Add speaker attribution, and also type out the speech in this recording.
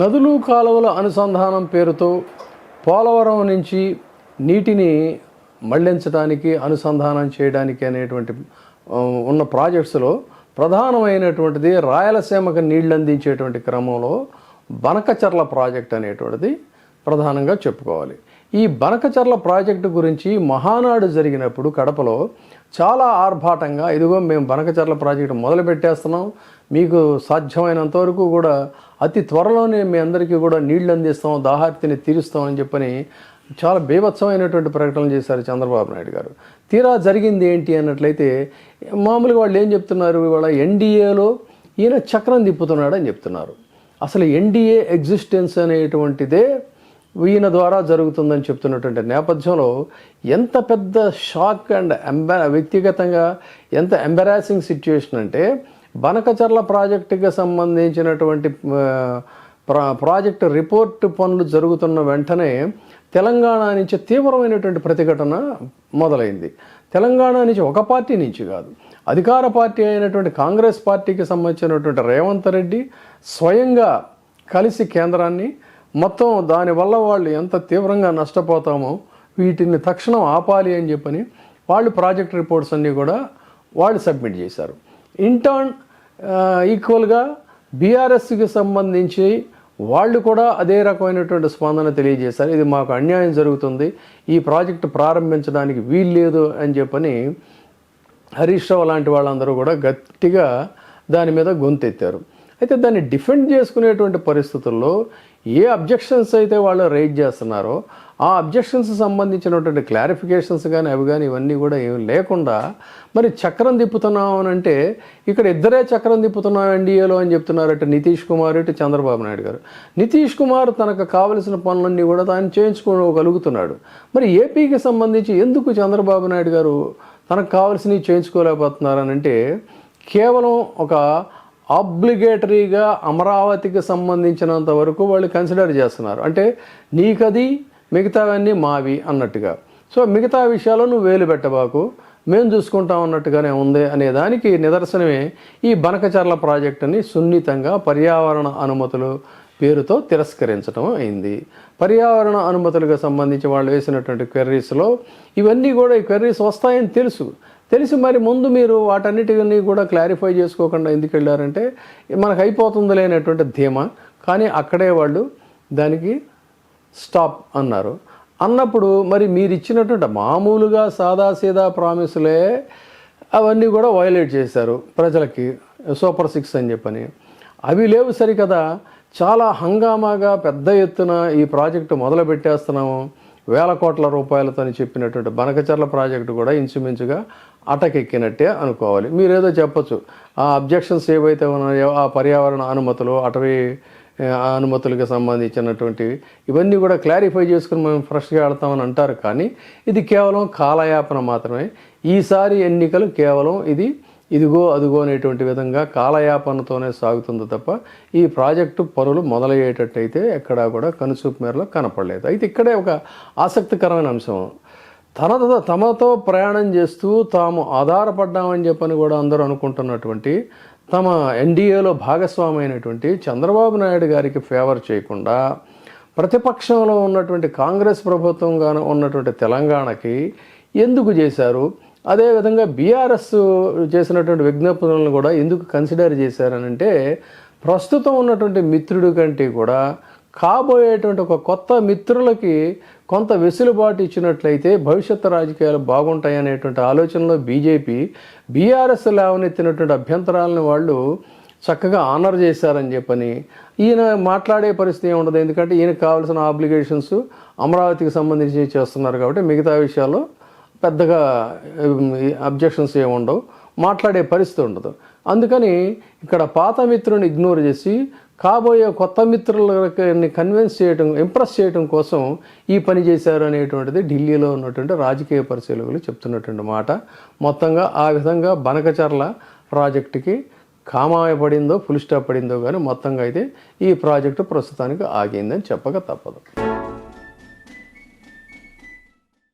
Speaker 1: నదులు కాలువల అనుసంధానం పేరుతో పోలవరం నుంచి నీటిని మళ్ళించడానికి అనుసంధానం చేయడానికి అనేటువంటి ఉన్న ప్రాజెక్ట్స్లో ప్రధానమైనటువంటిది రాయలసీమకు నీళ్ళు అందించేటువంటి క్రమంలో బనకచర్ల ప్రాజెక్ట్ అనేటువంటిది ప్రధానంగా చెప్పుకోవాలి. ఈ బనకచర్ల ప్రాజెక్టు గురించి మహానాడు జరిగినప్పుడు కడపలో చాలా ఆర్భాటంగా ఇదిగో మేము బనకచర్ల ప్రాజెక్టు మొదలు పెట్టేస్తున్నాం మీకు సాధ్యమైనంత వరకు కూడా అతి త్వరలోనే మీ అందరికీ కూడా నీళ్ళు అందిస్తాం దాహార్తిని తీరుస్తామని చెప్పని చాలా బీభత్సమైనటువంటి ప్రకటనలు చేశారు చంద్రబాబు నాయుడు గారు. తీరా జరిగింది ఏంటి అన్నట్లయితే మామూలుగా వాళ్ళు ఏం చెప్తున్నారు? ఇవాళ ఎన్డీఏలో ఈయన చక్రం తిప్పుతున్నాడని చెప్తున్నారు. అసలు ఎన్డీఏ ఎగ్జిస్టెన్స్ అనేటువంటిదే ఈయన ద్వారా జరుగుతుందని చెప్తున్నటువంటి నేపథ్యంలో ఎంత పెద్ద షాక్ అండ్ ఎంబా వ్యక్తిగతంగా ఎంత ఎంబరాసింగ్ సిచ్యుయేషన్ అంటే బనకచర్ల ప్రాజెక్టుకి సంబంధించినటువంటి ప్రా ప్రాజెక్టు రిపోర్ట్ పనులు జరుగుతున్న వెంటనే తెలంగాణ నుంచి తీవ్రమైనటువంటి ప్రతిఘటన మొదలైంది. తెలంగాణ నుంచి ఒక పార్టీ నుంచి కాదు అధికార పార్టీ అయినటువంటి కాంగ్రెస్ పార్టీకి సంబంధించినటువంటి రేవంత్ రెడ్డి స్వయంగా కలిసి కేంద్రాన్ని మొత్తం దానివల్ల వాళ్ళు ఎంత తీవ్రంగా నష్టపోతామో వీటిని తక్షణం ఆపాలి అని చెప్పని వాళ్ళు ప్రాజెక్ట్ రిపోర్ట్స్ అన్నీ కూడా వాళ్ళు సబ్మిట్ చేశారు. ఇంటర్న్ ఈక్వల్గా బీఆర్ఎస్కి సంబంధించి వాళ్ళు కూడా అదే రకమైనటువంటి స్పందన తెలియజేశారు. ఇది మాకు అన్యాయం జరుగుతుంది. ఈ ప్రాజెక్టు ప్రారంభించడానికి వీలు లేదు అని చెప్పని హరీష్ రావు లాంటి వాళ్ళందరూ కూడా గట్టిగా దాని మీద గొంతెత్తారు. అయితే దాన్ని డిఫెండ్ చేసుకునేటువంటి పరిస్థితుల్లో ఏ అబ్జెక్షన్స్ అయితే వాళ్ళు రైజ్ చేస్తున్నారో ఆ అబ్జెక్షన్స్ సంబంధించినటువంటి క్లారిఫికేషన్స్ కానీ అవి కానీ ఇవన్నీ కూడా ఏమి లేకుండా మరి చక్రం తిప్పుతున్నాం అని అంటే ఇక్కడ ఇద్దరే చక్రం తిప్పుతున్నాం ఎన్డీఏలో అని చెప్తున్నారు అటు నితీష్ కుమార్ ఇటు చంద్రబాబు నాయుడు గారు. నితీష్ కుమార్ తనకు కావలసిన పనులన్నీ కూడా తాను చేయించుకోగలుగుతున్నాడు. మరి ఏపీకి సంబంధించి ఎందుకు చంద్రబాబు నాయుడు గారు తనకు కావాల్సినవి చేయించుకోలేకపోతున్నారని అంటే కేవలం ఒక ఆబ్లిగేటరీగా అమరావతికి సంబంధించినంత వరకు వాళ్ళు కన్సిడర్ చేస్తున్నారు. అంటే నీకది మిగతావన్నీ మావి అన్నట్టుగా. సో మిగతా విషయాలు నువ్వు వేలు పెట్టబాకు మేము చూసుకుంటాం అన్నట్టుగానే ఉంది అనే దానికి నిదర్శనమే ఈ బనకచర్ల ప్రాజెక్టుని సున్నితంగా పర్యావరణ అనుమతులు పేరుతో తిరస్కరించడం అయింది. పర్యావరణ అనుమతులకు సంబంధించి వాళ్ళు వేసినటువంటి క్వెర్రీస్లో ఇవన్నీ కూడా ఈ క్వెర్రీస్ వస్తాయని తెలుసు. తెలిసి మరి ముందు మీరు వాటన్నిటిని కూడా క్లారిఫై చేసుకోకుండా ఎందుకు వెళ్ళారంటే మనకు అయిపోతుంది లేనటువంటి ధీమా కానీ అక్కడే వాళ్ళు దానికి స్టాప్ అన్నారు. అన్నప్పుడు మరి మీరు ఇచ్చినటువంటి మామూలుగా సాదాసీదా ప్రామిసులే అవన్నీ కూడా వైలేట్ చేశారు ప్రజలకి సూపర్ సిక్స్ అని చెప్పని. అవి లేవు సరికదా. చాలా హంగామాగా పెద్ద ఎత్తున ఈ ప్రాజెక్టు మొదలు పెట్టేస్తున్నాము. వేల కోట్ల రూపాయలతో అని చెప్పినటువంటి బనకచర్ల ప్రాజెక్టు కూడా ఇంచుమించుగా అటకెక్కినట్టే అనుకోవాలి. మీరేదో చెప్పచ్చు. ఆ అబ్జెక్షన్స్ ఏవైతే ఉన్నాయో ఆ పర్యావరణ అనుమతులు అటవీ అనుమతులకు సంబంధించినటువంటి ఇవన్నీ కూడా క్లారిఫై చేసుకుని మేము ఫ్రెష్గా వెళ్తామని అంటారు. కానీ ఇది కేవలం కాలయాపన మాత్రమే. ఈసారి ఎన్నికలు కేవలం ఇది ఇదిగో అదిగో అనేటువంటి విధంగా కాలయాపనతోనే సాగుతుంది తప్ప ఈ ప్రాజెక్టు పనులు మొదలయ్యేటట్టయితే ఎక్కడా కూడా కనుసూపు మేరలో కనపడలేదు. అయితే ఇక్కడే ఒక ఆసక్తికరమైన అంశం. తనతో తమతో ప్రయాణం చేస్తూ తాము ఆధారపడ్డామని చెప్పని కూడా అందరూ అనుకుంటున్నటువంటి తమ ఎన్డీఏలో భాగస్వామి అయినటువంటి చంద్రబాబు నాయుడు గారికి ఫేవర్ చేయకుండా ప్రతిపక్షంలో ఉన్నటువంటి కాంగ్రెస్ ప్రభుత్వంగా ఉన్నటువంటి తెలంగాణకి ఎందుకు చేశారు? అదేవిధంగా బీఆర్ఎస్ చేసినటువంటి విజ్ఞాపనలను కూడా ఎందుకు కన్సిడర్ చేశారనంటే ప్రస్తుతం ఉన్నటువంటి మిత్రుడి కంటే కూడా కాబోయేటువంటి ఒక కొత్త మిత్రులకి కొంత వెసులుబాటు ఇచ్చినట్లయితే భవిష్యత్తు రాజకీయాలు బాగుంటాయి అనేటువంటి ఆలోచనలో బీజేపీ బీఆర్ఎస్ లేవనెత్తినటువంటి అభ్యంతరాలను వాళ్ళు చక్కగా ఆనర్ చేశారని చెప్పని ఈయన మాట్లాడే పరిస్థితి ఏమి ఉండదు ఎందుకంటే ఈయనకు కావాల్సిన ఆబ్లిగేషన్స్ అమరావతికి సంబంధించి చేస్తున్నారు కాబట్టి మిగతా విషయాల్లో పెద్దగా అబ్జెక్షన్స్ ఏమి ఉండవు మాట్లాడే పరిస్థితి ఉండదు. అందుకని ఇక్కడ పాత మిత్రుని ఇగ్నోర్ చేసి కాబోయే కొత్త మిత్రులని కన్విన్స్ చేయడం ఇంప్రెస్ చేయడం కోసం ఈ పని చేశారు అనేటువంటిది ఢిల్లీలో ఉన్నటువంటి రాజకీయ పరిశీలకులు చెప్తున్నటువంటి మాట. మొత్తంగా ఆ విధంగా బనకచర్ల ప్రాజెక్టుకి కామాయ పడిందో ఫుల్ స్టాప్ పడిందో కానీ మొత్తంగా అయితే ఈ ప్రాజెక్టు ప్రస్తుతానికి ఆగిందని చెప్పక తప్పదు.